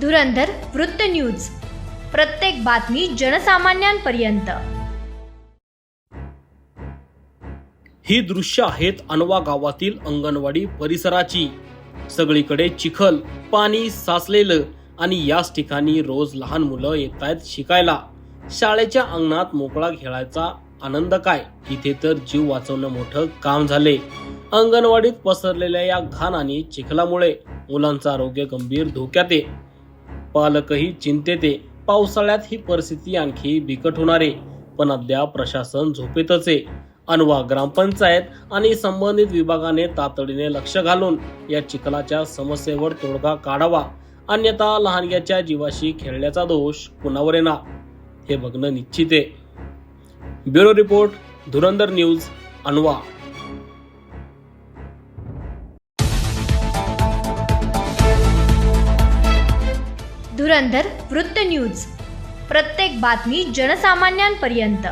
धुरंधर वृत्त न्यूज. प्रत्येक बातमी जनसामान्यांपर्यंत. ही दृश्य आहेत अनवा गावातील अंगणवाडी परिसराची. सगळीकडे चिखल पाणी साचलेलं आणि याच ठिकाणी रोज लहान मुलं येत आहेत शिकायला. शाळेच्या अंगणात मोकळा खेळायचा आनंद काय? इथे तर जीव वाचवणं मोठं काम झाले. अंगणवाडीत पसरलेल्या या घाण आणि चिखलामुळे मुलांचं आरोग्य गंभीर धोक्यात आहे. पालकही चिंतेते पावसाळ्यात ही परिस्थिती आणखी बिकट होणार आहे. पण अद्याप प्रशासन झोपेतच आहे. अनवा ग्रामपंचायत आणि संबंधित विभागाने तातडीने लक्ष घालून या चिखलाच्या समस्येवर तोडगा काढावा. अन्यथा लहानग्याच्या जीवाशी खेळण्याचा दोष कुणावर येणार? हे बघणं निश्चित आहे. ब्युरो रिपोर्ट धुरंधर न्यूज अनवा. धुरंधर वृत्त न्यूज. प्रत्येक बातमी जनसामान्यांपर्यंत.